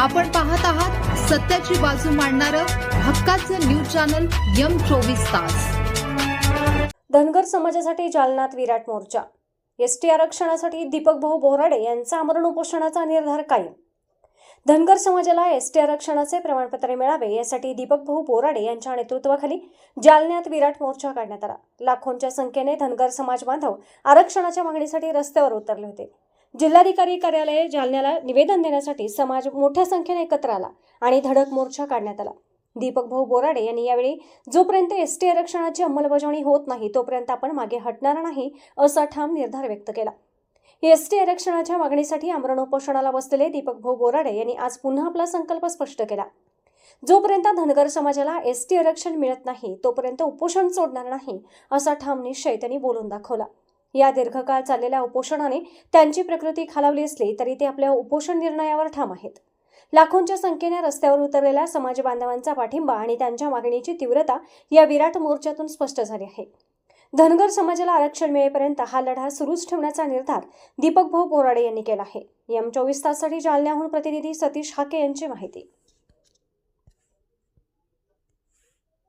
आपण पाहत आहात सत्याची बाजू मांडणारं हक्काचं न्यूज चॅनल यम चोवीस तास. धनगर समाजासाठी जालनात विराट मोर्चा. एस टी आरक्षणासाठी दीपक भाऊ बोराडे यांचा आमरण उपोषणाचा निर्धार कायम. धनगर समाजाला एस टी आरक्षणाचे प्रमाणपत्र मिळावे यासाठी दीपक भाऊ बोराडे यांच्या नेतृत्वाखाली जालन्यात विराट मोर्चा काढण्यात आला. लाखोंच्या संख्येने धनगर समाज बांधव आरक्षणाच्या मागणीसाठी रस्त्यावर उतरले होते. जिल्हाधिकारी कार्यालय जालन्याला निवेदन देण्यासाठी समाज मोठ्या संख्येने एकत्र आला आणि धडक मोर्चा काढण्यात आला. दीपक भाऊ बोराडे यांनी यावेळी जोपर्यंत एस टी आरक्षणाची अंमलबजावणी होत नाही तोपर्यंत आपण मागे हटणार नाही असा ठाम निर्धार व्यक्त केला. एस टी आरक्षणाच्या मागणीसाठी आमरण उपोषणाला बसलेले दीपक भाऊ बोराडे यांनी आज पुन्हा आपला संकल्प स्पष्ट केला. जोपर्यंत धनगर समाजाला एस टी आरक्षण मिळत नाही तोपर्यंत उपोषण सोडणार नाही असा ठाम निश्चय त्यांनी बोलून दाखवला. या दीर्घकाळ चाललेल्या उपोषणाने त्यांची प्रकृती खालावली असली तरी ते आपल्या उपोषण निर्णयावर ठाम आहेत. लाखोंच्या संख्येने रस्त्यावर उतरलेल्या समाज बांधवांचा पाठिंबा आणि त्यांच्या मागणीची तीव्रता या विराट मोर्चातून स्पष्ट झाली आहे. धनगर समाजाला आरक्षण मिळेपर्यंत हा लढा सुरूच ठेवण्याचा निर्धार दीपक भाऊ बोराडे यांनी केला आहे. एम चोवीस ताससाठी जालन्याहून प्रतिनिधी सतीश हाके यांची माहिती.